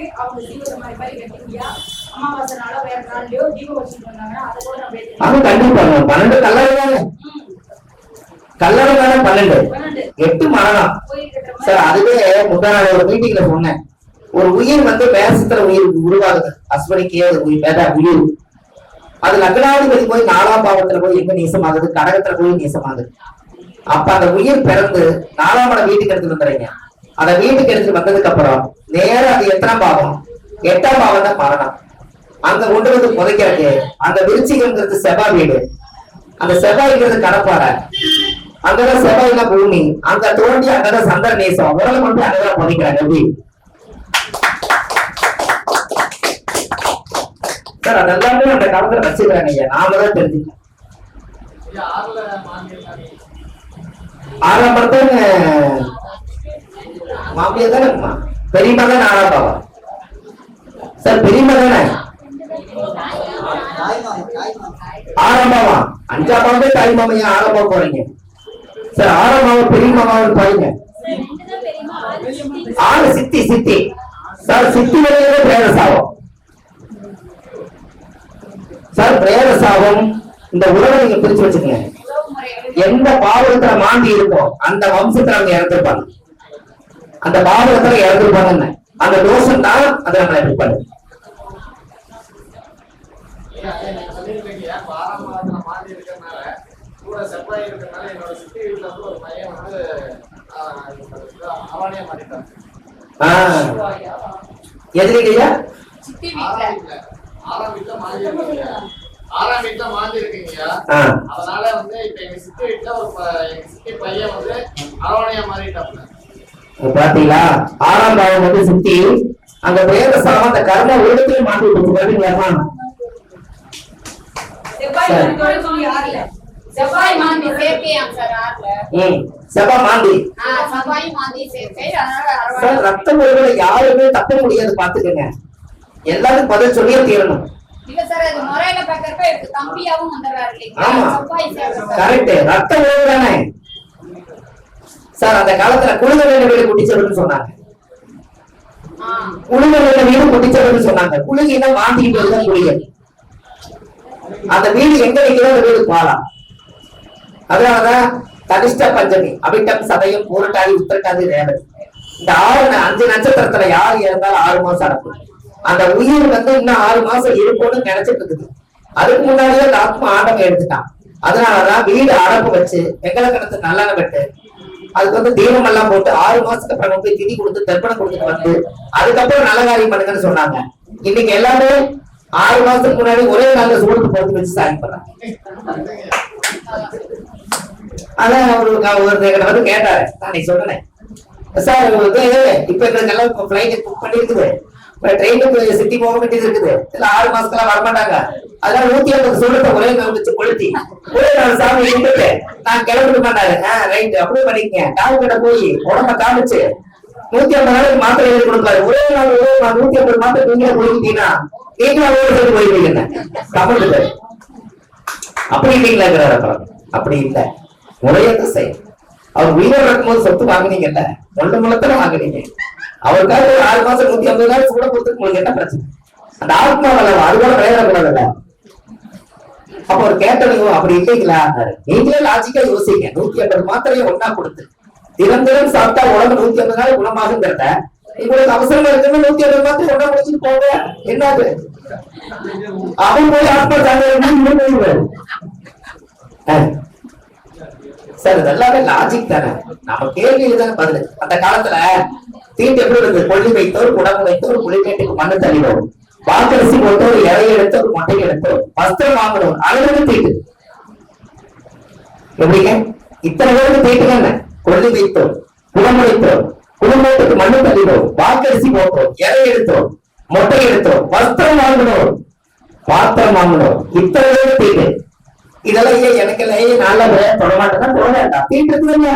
இருக்கு. அவங்க தீபம் மாதிரி மாதிரி கட்டிக்கியா அமாவாசை நாளோ வேற நாள்லயோ தீபம் வச்சுட்டு வந்தாங்கன்னா அதை கூட நம்ம. அது கண்டிப்பாங்க பன்னெண்டு கல்லறை தானே? கல்லறை தானே பன்னெண்டு? எட்டு மரணம். சார் அதுவே முந்தா நாள் ஒரு மீட்டிங்ல சொன்னேன். ஒரு உயிர் வந்து மேசத்துல உயிர் உருவாகுது. அஸ்வனிக்கே ஒரு உயிர் வேற உயிர். அது லக்னாதிபதி போய் நாலாம் பாவத்துல போய் எங்க நேசமாகுது? கடகத்துல போய் நேசமாகுது. அப்ப அந்த உயிர் பிறந்து நாலாம் வீட்டுக்கு எடுத்துட்டு வந்துடுறீங்க. அந்த வீட்டுக்கு எடுத்துட்டு வந்ததுக்கு அப்புறம் நேரம் அது எத்தனாம் பாவம்? எட்டாம் பாவம் தான் மரணம். அங்க கொண்டு வந்து புதைக்கிறது அந்த விருச்சிகங்கிறது செவ்வாய் வீடு. அந்த செவ்வாய்ங்கிறது கடப்பாறை. அங்கதான் செவ்வாய்ல பூமி. அங்க தோண்டி அங்கதான் சந்திர நேசம். உடலை கொண்டு அங்கதான் புதைக்கிறாங்க. எப்படி? சார் அதெல்லாமே அந்த காலத்துல வச்சுக்கிறாங்க ஐயா. நாம தான் தெரிஞ்சுக்கலாம் ஆறாம் மாமியா மாப்பிள்ளையா தானே இருக்குமா? பெரியமா தானே ஆறாம் பாவம். சார் பெரியமா தானே ஆறாம் பாவம் அஞ்சாம் பாவம் தான் தாய் மாமையா ஆறாம் போறீங்க. சார் ஆறாம் பாவம் பெரிய மாமாவும் பாருங்க ஆறு சித்தி சித்தி. சார் சித்தி வரையில பிரேரசாவம் சார் பிரேத இந்த உறவை நீங்க பிரிச்சு வச்சுக்கங்க. எந்த பாவகத்துல மாந்தி இருக்கோ அந்த வம்சத்துல அவங்க இறந்துருப்பாங்க. அந்த பாவகத்துல இறந்துருப்பாங்கன்னு. அந்த தோஷம் தான் அதை நம்மளை எப்படி சித்தி வீட்டுல ஆறாம் வீட்டுல மாறி இருக்கீங்க அதனால வந்து இப்ப எங்க சித்தி வீட்டுல ஒரு ப- எங்க சித்தி பையன் வந்து அரவணையா மாறிட்டாப்ல பாத்தீங்களா? ஆறாம் பாவம் வந்து சுத்தி. அங்க பிரேத சாபம் அந்த கர்ம செவ்வாய் சரி. மருத்துவரை சொல்லி ஆறுல. செவ்வாய் மாந்தி. சேர்க்கை ரத்த முறைகளை யாருமே தப்ப முடியாது பாத்துக்கங்க. எல்லாரும் பதில் சொல்லியே தீரணும். கரெக்ட் ரத்த உறவு தானே சார் அந்த காலத்துல குழுதவேல வீடு குட்டிச்சவர்னு சொன்னாங்க. ஆ வீடு குட்டிச்சவர்னு சொன்னாங்க. குழுகினா வாந்திக்கிட்டு வருதான் குளியல் அந்த வீடு எங்க வைக்கிறோம் அந்த வீடு பாலாம். அதனாலதான் கனிஷ்ட பஞ்சமி அபிட்டம் சதயம் பூரட்டாதி உத்திரட்டாதி ரேவதி. இந்த ஆறு அஞ்சு நட்சத்திரத்துல யார் இறந்தாலும் ஆறு மாசம் அடக்கும் அந்த உயிர் வந்து இன்னும் ஆறு மாசம் இருக்கும்னு நினைச்சிட்டு இருக்குது. அதுக்கு முன்னாடியே அந்த ஆத்மா ஆட்டம் எடுத்துட்டான். அதனாலதான் வீடு அடப்பு வச்சு வெங்கலக்கணத்து நல்லெண்ணெய் விட்டு அதுக்கு வந்து தீபம் எல்லாம் போட்டு ஆறு மாசத்துக்கு அப்புறம் போய் திதி கொடுத்து தர்ப்பணம் கொடுத்துட்டு வந்து அதுக்கப்புறம் நல்ல காரியம் பண்ணுங்கன்னு சொன்னாங்க. இன்னைக்கு எல்லாமே ஆறு மாசத்துக்கு முன்னாடி ஒரே நாள்ல சூடு போட்டு வச்சு சாமி பண்ணாங்க அதான் ஒரு வந்து கேட்டாரு. நான் நீ சொன்னேன் சார் வந்து இப்ப இந்த இப்போ ஃபிளைட் புக் பண்ணிருக்குது. ட்ரெயினுக்கு சிட்டி போக வேண்டியது இருக்குது. இல்ல ஆறு மாசத்துலாம் வரமாட்டாங்க. அதனால நூத்தி ஐம்பது சூழத்தை ஒரே கவனிச்சு கொளுத்தி. ஒரே நாள் சாமி இருந்துட்டு நான் கிளம்பிட்டு மாட்டாரு. ஆஹ் ரைட் அப்படியே பண்ணிக்கங்க. டாக்டர் கிட்ட போய் உடம்ப காமிச்சு நூத்தி ஐம்பது நாளைக்கு மாத்திரை எழுதி கொடுப்பாரு ஒரே நாள் ஒரே நாள் நூத்தி ஐம்பது மாத்திரை நீங்களே கொடுத்தீங்கன்னா நீங்களா ஓடி சேர்ந்து போயிருவீங்க தமிழ் அப்படி இல்லைங்களாங்கிறார் அப்புறம்? அப்படி இல்லை. முறையத்தை திசை. அவர் உயிரோடு இருக்கும்போது சொத்து வாங்குனீங்கல்ல? முள்ள முள்ளத்தான வாங்குனீங்க. அவருக்காக ஒரு ஆறு மாசம் நூத்தி ஐம்பது நாள் கூட கொடுத்து உங்களுக்கு என்ன பிரச்சனை. அந்த ஆத்மா வளம் அது கூட விளையாடக்கூடாதுல்ல அப்ப அவர் கேட்டவங்க அப்படி இல்லைங்களா? நீங்களே லாஜிக்கா யோசிங்க. நூத்தி ஐம்பது மாத்திரையை ஒன்னா கொடுத்து தினம் தினம் சாப்பிட்டா உடம்பு நூத்தி ஐம்பது நாள் குணமாகுங்கிறத உங்களுக்கு அவசரமா இருக்குன்னு நூத்தி ஐம்பது மாத்திரை ஒன்னா முடிச்சுட்டு போங்க. என்னது? அவன் போய் ஆத்மா தாங்க சார் இதெல்லாமே லாஜிக் தானே? நம்ம கேள்வி தானே பதில். அந்த காலத்துல தீட்டு எப்படி இருக்கு கொள்ளி வைத்தோர் குடம் வைத்தோர் புலிமேட்டுக்கு மண்ணு தள்ளினோர் வாக்கரிசி போட்டோர் இறை எடுத்தோர் மொட்டை எடுத்தோர் வஸ்திரம் வாங்கினோர் அழகு தீட்டு. எப்படிங்க? இத்தனை பேருக்கு தீட்டு என்ன கொள்ளி வைத்தோம் குடம் வைத்தோம் குடும்பத்துக்கு மண்ணு தள்ளினோர் வாக்கரிசி போட்டோம் இறை எடுத்தோம் மொட்டை எடுத்தோம் வஸ்திரம் வாங்கணும் பாத்திரம் வாங்கணும் இத்தனை பேருக்கு தீட்டு. இதெல்லாம் ஏன் எனக்கு இல்லை ஏன் நல்ல தொட மாட்டேன்னா தொட வேண்டாம் அப்படின்றது இருக்குதுங்க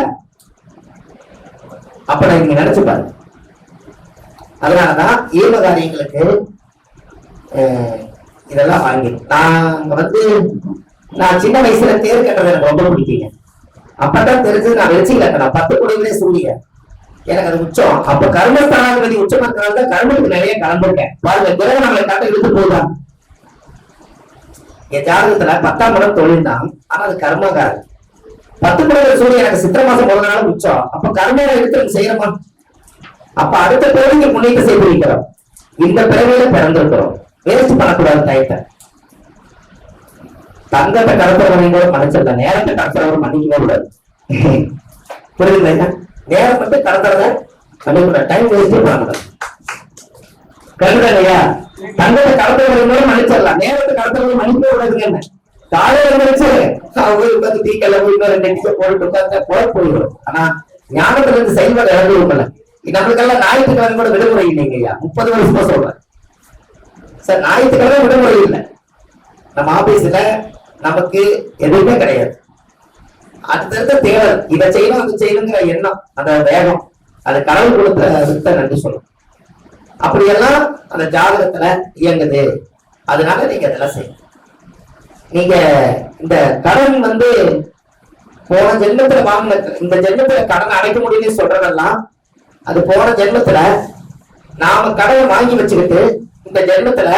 அப்ப நான் இங்க நினைச்சு பாரு அதனாலதான் ஈம காரியங்களுக்கு அஹ், இதெல்லாம் வாங்கி நான் வந்து நான் சின்ன வயசுல தேர் கட்டுறது எனக்கு ரொம்ப பிடிக்குங்க. அப்பதான் தெரிஞ்சு நான் வெளிச்சி கட்டணும். பத்து குடிகளே சூரிய எனக்கு அது உச்சம். அப்ப கர்மஸ்தானாதிபதி உச்சம் இருக்கிறனால தான் கர்மத்துக்கு நிறைய கலந்துருக்கேன். பாருங்க கிரகம் நம்மளை காட்ட இழுத்து போதான் என் ஜாதகத்துல பத்தாம் இடம் தொழில் தான் ஆனா அது கர்மகாரம் பத்து குழந்தை சூரியன் எனக்கு சித்திர மாசம் முதல் நாள் உச்சம். அப்ப கர்ம எடுத்து நம்ம செய்யறோமா அப்ப அடுத்த பிறவிக்கு முன்னேற்ற செய்து வைக்கிறோம் இந்த பிறவியில பிறந்திருக்கிறோம். வேஸ்ட் பண்ணக்கூடாது டயத்தை தங்கத்தை கடத்துறவரையும் கூட மன்னிச்சிடலாம் நேரத்தை கடத்துறவரை மன்னிக்கவே கூடாது. புரியுதுங்களா நேரம் மட்டும் கடத்துறத மன்னிக்கூடாது டைம் வேஸ்டே பண்ணக்கூடாது. கருதா இல்லையா தங்கத்தை கடத்துறவரை கூட மன்னிச்சிடலாம். நேரத்தை கடத்துறவரை மன்னிக்கவே கூடாதுங்க என்ன? காலையில நினைச்சு அவங்க உட்காந்து டீ கல்ல போய் ரெண்டு டிக்க போட்டு உட்காந்து போட போயிடும். ஆனா ஞானத்துல இருந்து செயல்பாடு இறந்து விடல நம்மளுக்கெல்லாம் ஞாயிற்றுக்கிழமை கூட விடுமுறை இல்லைங்க ஐயா. முப்பது வருஷமா சொல்றேன். சார் ஞாயிற்றுக்கிழமை விடுமுறை இல்லை. நம்ம ஆபீஸ்ல நமக்கு எதுவுமே கிடையாது. அடுத்தடுத்த தேடல் இதை செய்யணும் அது செய்யணுங்கிற எண்ணம் அந்த வேகம் அது கடவுள் கொடுத்த வித்த நன்றி சொல்லணும் அப்படியெல்லாம் அந்த ஜாதகத்துல இயங்குது. அதனால நீங்க அதெல்லாம் செய்யணும். நீங்க இந்த கடன் வந்து போன ஜென்மத்துல வாங்கின இந்த ஜென்மத்துல கடன் அடைக்க முடியும்னு சொல்றதெல்லாம் அது போன ஜென்மத்துல நாம கடனை வாங்கி வச்சுக்கிட்டு இந்த ஜென்மத்துல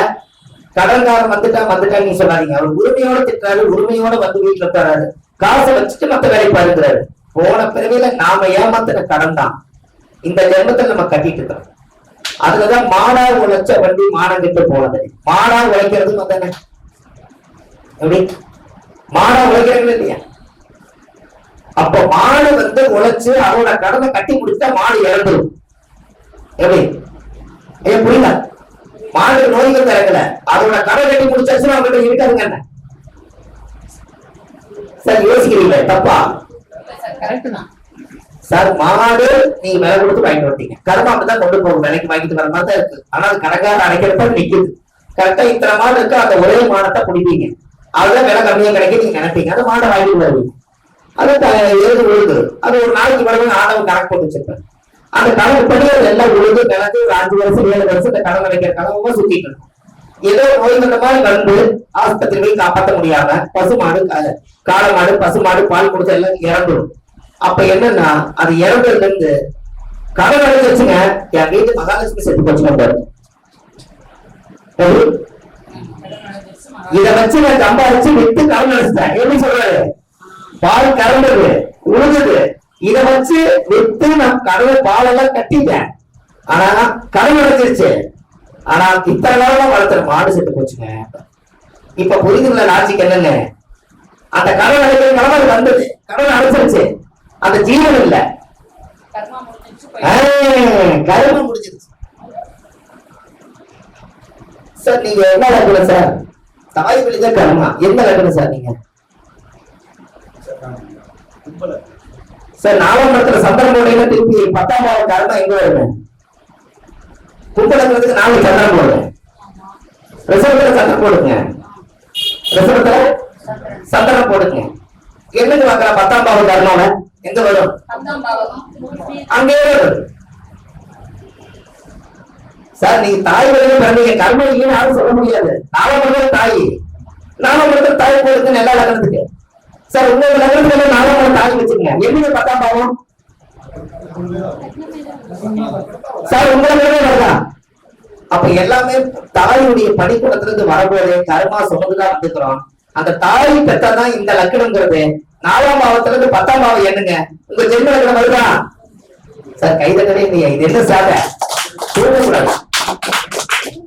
கடன்காரன் வந்துட்டா வந்துட்டான்னு நீ சொல்லாதீங்க. அவர் உரிமையோட திட்டாரு உரிமையோட வந்து வீட்டுல தராரு காசை வச்சுட்டு மத்த வேலை பாருங்கிறாரு போன பிறவியில நாம ஏமாத்துற கடன் தான் இந்த ஜென்மத்துல நம்ம கட்டிட்டு இருக்கிறோம். அதுலதான் மாடா உழைச்ச வண்டி மானம் போனது. மாடா உழைக்கிறது வந்தானே. எப்படி? மாடா உழைக்கிறது இல்லையா? அப்ப மாடு வந்து உழைச்சு அதோட கடனை கட்டி முடிச்சா மாடு இறந்துடும் எப்படி? ஏன் புரியல? மாடு நோய்கள் இறங்கல அதோட கடன் கட்டி முடிச்சாச்சுன்னா அவங்ககிட்ட இருக்காதுங்க என்ன? சார் யோசிக்கிறீங்களே தப்பா? கரெக்ட் தான். சார் மாடு நீங்க விலை கொடுத்து வாங்கிட்டு வந்தீங்க கருமா தான் கொண்டு போகும். விலைக்கு வாங்கிட்டு வர மாதிரி தான் இருக்கு. ஆனா அது கடைக்கார அடைக்கிறப்ப நிக்குது. கரெக்டா இத்தனை மாடு இருக்கு? அந்த ஒரே மாடத்தை குடிப்பீங்க அதுதான் விலை கம்மியா கிடைக்க நீங்க நினைப்பீங்க. அது மாடை வாங்கிட்டு வருவீங்க அது எழுது உழுது அது ஒரு நாளைக்கு பிறகு ஆண்டவன் கணக்கு போட்டு வச்சிருப்பேன். அந்த கணக்கு படி அது எல்லாம் உழுது கிடந்து ஒரு அஞ்சு வருஷம் ஏழு வருஷம் இந்த கடன் வைக்கிற கனவா சுத்திட்டு இருக்கும். ஏதோ நோய் வந்த மாதிரி வந்து ஆஸ்பத்திரி போய் காப்பாற்ற முடியாம பசுமாடு கா- காளை மாடு பசுமாடு பால் கொடுத்து எல்லாம் இறந்துடும் அப்ப என்னன்னா அது இறந்ததுல இருந்து கடன் அடைஞ்சு வச்சுங்க என் வீட்டு மகாலட்சுமி செத்து போச்சுங்க பாரு. இத வச்சு நான் சம்பாதிச்சு வித்து கடன் அடைச்சிட்டேன். எப்படி சொல்றாரு பால் கறந்தது உழுதுது. இத வச்சு வித்து நான் கடலை பாலெல்லாம் கட்டிட்டேன். ஆனா கடன் அடைஞ்சிருச்சு. ஆனா இத்தனை நாளா வளர்த்துற மாடு செத்து போச்சுங்க. இப்ப புரிதுங்களா லாஜிக் என்னன்னு? அந்த கடன் அடைக்கிற கடவுள் வந்தது. கடன் அடைச்சிருச்சு. அந்த ஜீவன் இல்ல. கர்மம் முடிஞ்சிருச்சு சார் நீங்க என்ன லக்னம் சார்? தாய் வழிதான் கர்மா. என்ன லக்னம் சார் நீங்க? சார் நாலாம் இடத்துல சந்திரன் போடையில திருப்பி பத்தாம் பாவம் கர்மா எங்க வருங்க கும்பலக்கிறதுக்கு நாலு சந்திரன் போடுங்க. ரிசர்வத்துல சந்திரன் போடுங்க. ரிசர்வத்துல சந்திரன். போடுங்க. என்னன்னு பார்க்கலாம் பத்தாம் பாவம் கர்மாவ? எங்க வரும்? அங்கே வரும். சார் நீங்க தாய் வழியில பிறந்தீங்க. கர்ம இல்லைன்னு யாரும் சொல்ல முடியாது. நாம இடத்துல தாய். நாம இடத்துல தாய் போடுறது நல்லா லக்னத்துக்கு சார் உங்க லக்னத்துல நாலாம் இடம் தாய் வச்சுங்க எப்படி பத்தாம் பாவம்? சார் உங்களுக்கு வருதா அப்ப எல்லாமே தாயுடைய பணிக்கூடத்துல இருந்து வரும்போது கர்மா சுமந்துதான் வந்துக்கிறோம் அந்த தாய் பெற்றாதான் இந்த லக்கணங்கிறது. நாலாம் பாவத்துல இருந்து பத்தாம் பாவம் என்னங்க? உங்க ஜென்ம லக்னம் வருதா? சார் கைதட்டவே இல்லையா. இது என்ன சாத தூங்கக்கூடாது.